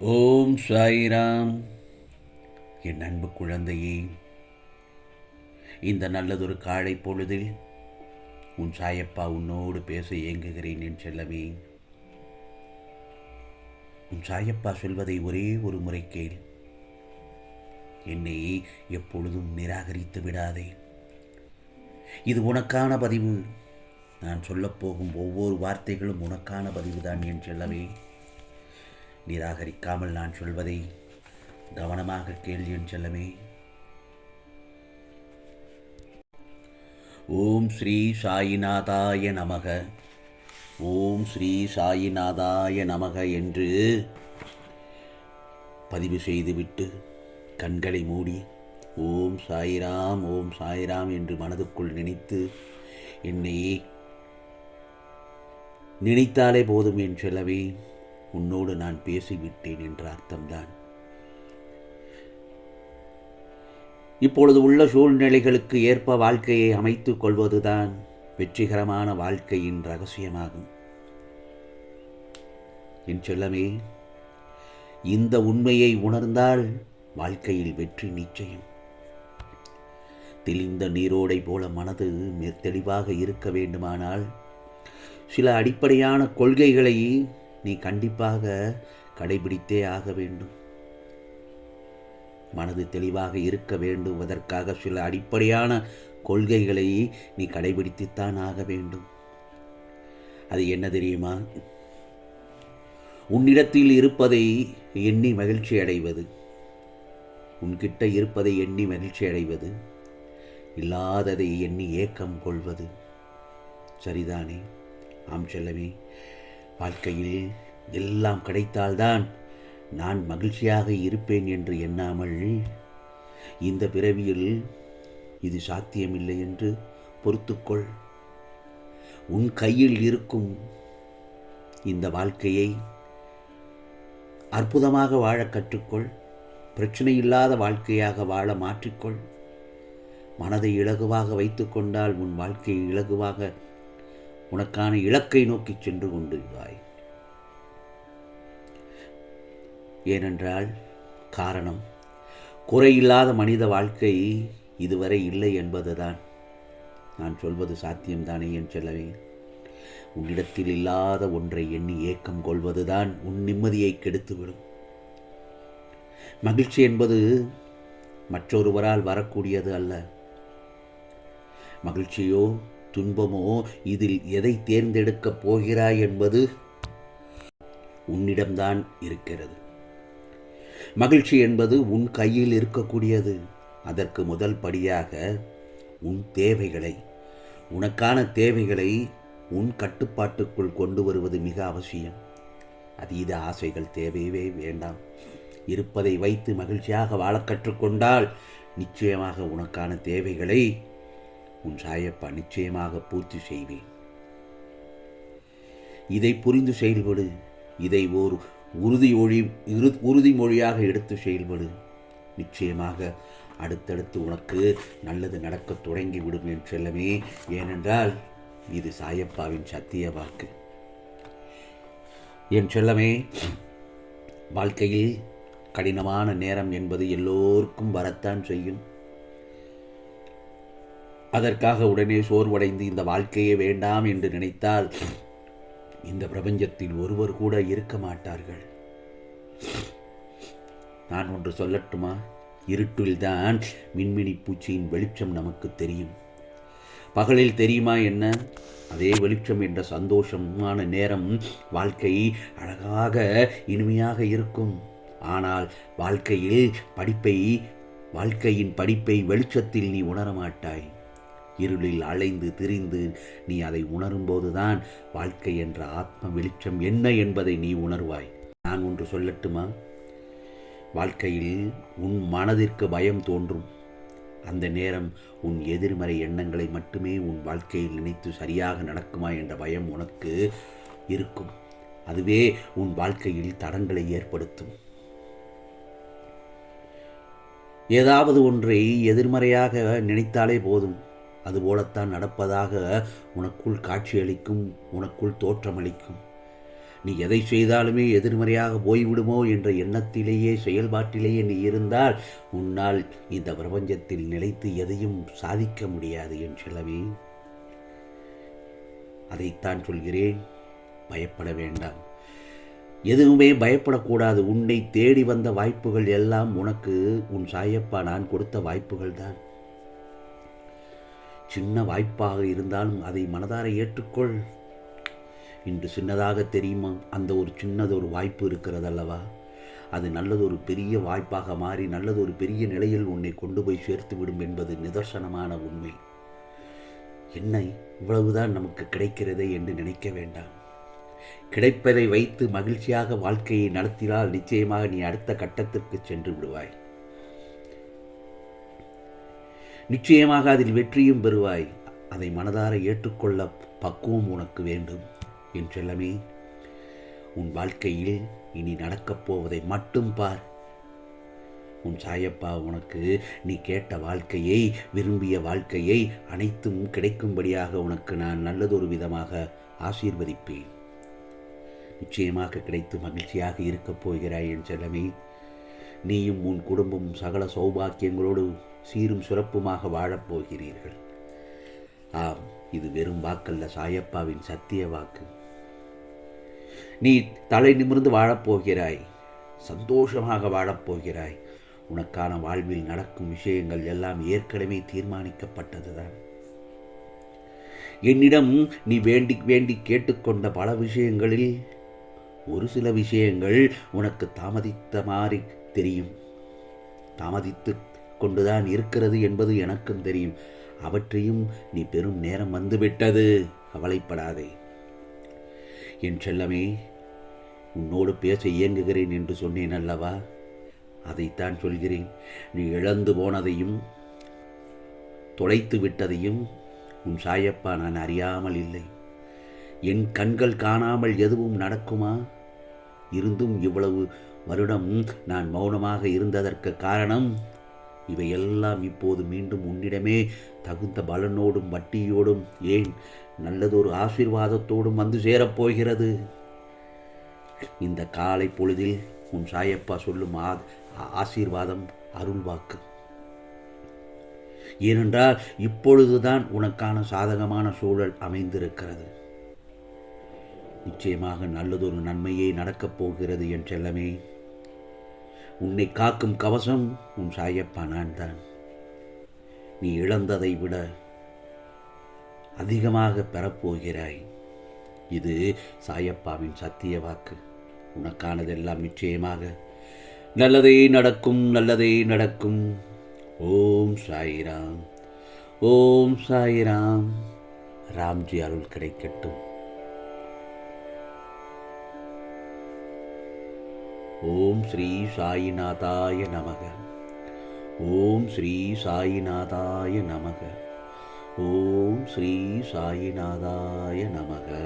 ஓம் சாய்ராம். என் அன்பு குழந்தையே இந்த நல்லதொரு காலை பொழுதில் உன் சாயப்பா உன்னோடு பேச இயங்குகிறேன் என் செல்லவே உன் சாயப்பா சொல்வதை ஒரே ஒரு முறை கேள். என்னை எப்பொழுதும் நிராகரித்து விடாதே. இது உனக்கான பதிவு. நான் சொல்லப்போகும் ஒவ்வொரு வார்த்தைகளும் உனக்கான பதிவுதான் என் செல்லவே நிராகரிக்காமல் நான் சொல்வதை கவனமாக கேள்வி என் செல்லமே. ஓம் ஸ்ரீ சாயிநாதாய நமக. ஓம் ஸ்ரீ சாயிநாதாய நமக என்று பதிவு செய்துவிட்டு கண்களை மூடி ஓம் சாய்ராம் ஓம் சாய்ராம் என்று மனதுக்குள் நினைத்து என்னை நினைத்தாலே போதும் என் செல்லவே உன்னோடு நான் பேசிவிட்டேன் என்ற அர்த்தம்தான். இப்பொழுது உள்ள சூழ்நிலைகளுக்கு ஏற்ப வாழ்க்கையை அமைத்துக் கொள்வதுதான் வெற்றிகரமான வாழ்க்கையின் ரகசியமாகும். என் செல்லமே இந்த உண்மையை உணர்ந்தால் வாழ்க்கையில் வெற்றி நிச்சயம். தெளிந்த நீரோடை போல மனது தெளிவாக இருக்க வேண்டுமானால் சில அடிப்படையான கொள்கைகளை நீ கண்டிப்பாக கடைபிடித்தே ஆக வேண்டும். மனது தெளிவாக இருக்க வேண்டுவதற்காக சில அடிப்படையான கொள்கைகளை நீ கடைபிடித்துத்தான் ஆக வேண்டும். அது என்ன தெரியுமா? உன்னிடத்தில் இருப்பதை எண்ணி மகிழ்ச்சி அடைவது. உன்கிட்ட இருப்பதை எண்ணி மகிழ்ச்சி அடைவது. இல்லாததை எண்ணி ஏக்கம் கொள்வது. சரிதானே? ஆம் செல்லமே. வாழ்க்கையில் எல்லாம் கிடைத்தால்தான் நான் மகிழ்ச்சியாக இருப்பேன் என்று எண்ணாமல் இந்த பிறவியில் இது சாத்தியமில்லை என்று பொறுத்துக்கொள். உன் கையில் இருக்கும் இந்த வாழ்க்கையை அற்புதமாக வாழ கற்றுக்கொள். பிரச்சனை இல்லாத வாழ்க்கையாக வாழ மாற்றிக்கொள். மனதை இலகுவாக வைத்துக்கொண்டால் உன் வாழ்க்கையை இலகுவாக உனக்கான இலக்கை நோக்கி சென்று கொண்டு வாய். ஏனென்றால் காரணம் குறையில்லாத மனித வாழ்க்கை இதுவரை இல்லை என்பதுதான். நான் சொல்வது சாத்தியம்தானே என் செல்லவே உன்னிடத்தில் இல்லாத ஒன்றை எண்ணி ஏக்கம் கொள்வதுதான் உன் நிம்மதியை கெடுத்துவிடும். மகிழ்ச்சி என்பது மற்றொருவரால் வரக்கூடியது அல்ல. மகிழ்ச்சியோ துன்பமோ இதில் எதை தேர்ந்தெடுக்கப் போகிறாய் என்பது உன்னிடம்தான் இருக்கிறது. மகிழ்ச்சி என்பது உன் கையில் இருக்கக்கூடியது. அதற்கு முதல் படியாக உன் தேவைகளை உனக்கான தேவைகளை உன் கட்டுப்பாட்டுக்குள் கொண்டு வருவது மிக அவசியம். அதீத ஆசைகள் தேவையவே வேண்டாம். இருப்பதை வைத்து மகிழ்ச்சியாக வாழ கற்றுக்கொண்டால் நிச்சயமாக உனக்கான தேவைகளை உன் சாயப்பா நிச்சயமாக பூர்த்தி செய்வேன். இதை புரிந்து செயல்படு. இதை ஓர் உறுதிமொழி இரு உறுதிமொழியாக எடுத்து செயல்படு. நிச்சயமாக அடுத்தடுத்து உனக்கு நல்லது நடக்கத் தொடங்கிவிடும் என் செல்லமே. ஏனென்றால் இது சாயப்பாவின் சத்திய வாக்கு. என் செல்லமே வாழ்க்கையில் கடினமான நேரம் என்பது எல்லோருக்கும் வரத்தான் செய்யும். அதற்காக உடனே சோர்வடைந்து இந்த வாழ்க்கையே வேண்டாம் என்று நினைத்தால் இந்த பிரபஞ்சத்தில் ஒருவர் கூட இருக்க மாட்டார்கள். நான் ஒன்று சொல்லட்டுமா? இருட்டில்தான் மின்மினி பூச்சியின் வெளிச்சம் நமக்கு தெரியும். பகலில் தெரியுமா என்ன? அதே வெளிச்சம் என்ற சந்தோஷமான நேரம் வாழ்க்கை அழகாக இனிமையாக இருக்கும். ஆனால் வாழ்க்கையில் படிப்பை வாழ்க்கையின் படிப்பை வெளிச்சத்தில் நீ உணரமாட்டாய். இருளில் அலைந்து திரிந்து நீ அதை உணரும்போதுதான் வாழ்க்கை என்ற ஆத்ம வெளிச்சம் என்ன என்பதை நீ உணர்வாய். நான் ஒன்று சொல்லட்டுமா? வாழ்க்கையில் உன் மனதிற்கு பயம் தோன்றும். அந்த நேரம் உன் எதிர்மறை எண்ணங்களை மட்டுமே உன் வாழ்க்கையில் நினைத்து சரியாக நடக்குமா என்ற பயம் உனக்கு இருக்கும். அதுவே உன் வாழ்க்கையில் தடங்களை ஏற்படுத்தும். ஏதாவது ஒன்றை எதிர்மறையாக நினைத்தாலே போதும். அதுபோலத்தான் நடப்பதாக உனக்குள் காட்சியளிக்கும் உனக்குள் தோற்றமளிக்கும். நீ எதை செய்தாலுமே எதிர்மறையாக போய்விடுமோ என்ற எண்ணத்திலேயே செயல்பாட்டிலேயே நீ இருந்தால் உன்னால் இந்த பிரபஞ்சத்தில் நிலைத்து எதையும் சாதிக்க முடியாது என் செலவே அதைத்தான் சொல்கிறேன். பயப்பட வேண்டாம். எதுவுமே பயப்படக்கூடாது. உன்னை தேடி வந்த வாய்ப்புகள் எல்லாம் உனக்கு உன் சாயப்பா நான் கொடுத்த வாய்ப்புகள் தான் சின்ன வாய்ப்பாக இருந்தாலும் அதை மனதார ஏற்றுக்கொள். இன்று சின்னதாக தெரியுமா? அந்த ஒரு சின்னதொரு வாய்ப்பு இருக்கிறது அல்லவா அது நல்லதொரு பெரிய வாய்ப்பாக மாறி நல்லதொரு பெரிய நிலையில் உன்னை கொண்டு போய் சேர்த்து விடும் என்பது நிதர்சனமான உண்மை. என்னை இவ்வளவுதான் நமக்கு கிடைக்கிறதே என்று நினைக்க வேண்டாம். கிடைப்பதை வைத்து மகிழ்ச்சியாக வாழ்க்கையை நடத்தினால் நிச்சயமாக நீ அடுத்த கட்டத்திற்கு சென்று விடுவாய். நிச்சயமாக அதில் வெற்றியும் பெறுவாய். அதை மனதார ஏற்றுக்கொள்ள பக்குவம் உனக்கு வேண்டும். என் செல்லமே உன் வாழ்க்கையில் இனி நடக்கப் போவதை மட்டும் பார். உன் சாயப்பா உனக்கு நீ கேட்ட வாழ்க்கையை விரும்பிய வாழ்க்கையை அனைத்தும் கிடைக்கும்படியாக உனக்கு நான் நல்லதொரு விதமாக ஆசீர்வதிப்பேன். நிச்சயமாக கிடைத்து மகிழ்ச்சியாக இருக்கப் போகிறாய் என் செல்லமே. நீயும் உன் குடும்பமும் சகல சௌபாக்கியங்களோடு சீரும் சுரப்புமாக வாழப்போகிறீர்கள். ஆம் இது வெறும் வாக்கல்ல சாயப்பாவின் சத்திய வாக்கு. நீ தலை நிமிர்ந்து வாழப்போகிறாய் சந்தோஷமாக வாழப்போகிறாய். உனக்கான வாழ்வில் நடக்கும் விஷயங்கள் எல்லாம் ஏற்கனவே தீர்மானிக்கப்பட்டதுதான். என்னிடம் நீ வேண்டி வேண்டி கேட்டுக்கொண்ட பல விஷயங்களில் ஒரு சில விஷயங்கள் உனக்கு தாமதித்த மாதிரி தெரியும். தாமதித்து கொண்டுதான் இருக்கிறது என்பது எனக்கும் தெரியும். அவற்றையும் நீ பெரும் நேரம் வந்துவிட்டது. கவலைப்படாதே. என் செல்லமே உன்னோடு பேச இயங்குகிறேன் என்று சொன்னேன் அல்லவா? அதைத்தான் சொல்கிறேன். நீ இழந்து போனதையும் தொலைத்து விட்டதையும் உன் சாயப்பா நான் அறியாமல் இல்லை. என் கண்கள் காணாமல் எதுவும் நடக்குமா? இருந்தும் இவ்வளவு வருடம் நான் மௌனமாக இருந்ததற்கு காரணம் இவையெல்லாம் இப்போது மீண்டும் உன்னிடமே தகுந்த பலனோடும் வட்டியோடும் ஏன் நல்லதொரு ஆசீர்வாதத்தோடும் வந்து சேரப்போகிறது இந்த காலை பொழுதில் உன் சாயப்பா சொல்லும் ஆ ஆசீர்வாதம் அருள்வாக்கு. ஏனென்றால் இப்பொழுதுதான் உனக்கான சாதகமான சூழல் அமைந்திருக்கிறது. நிச்சயமாக நல்லதொரு நன்மையே நடக்கப் போகிறது என் செல்லமே. உன்னை காக்கும் கவசம் உன் சாயப்பா நான் தான் நீ இழந்ததை விட அதிகமாக பெறப்போகிறாய். இது சாயப்பாவின் சத்திய வாக்கு. உனக்கானதெல்லாம் நிச்சயமாக நல்லதே நடக்கும் நல்லதே நடக்கும். ஓம் சாயிராம் ஓம் சாயிராம். ராம்ஜி அருள் கிடைக்கட்டும். ஓம் ஸ்ரீ சாயிநாதாய நமக. ஓம் ஸ்ரீ சாயிநாதாய நமக. ஓம் ஸ்ரீ சாயிநாதாய நமக.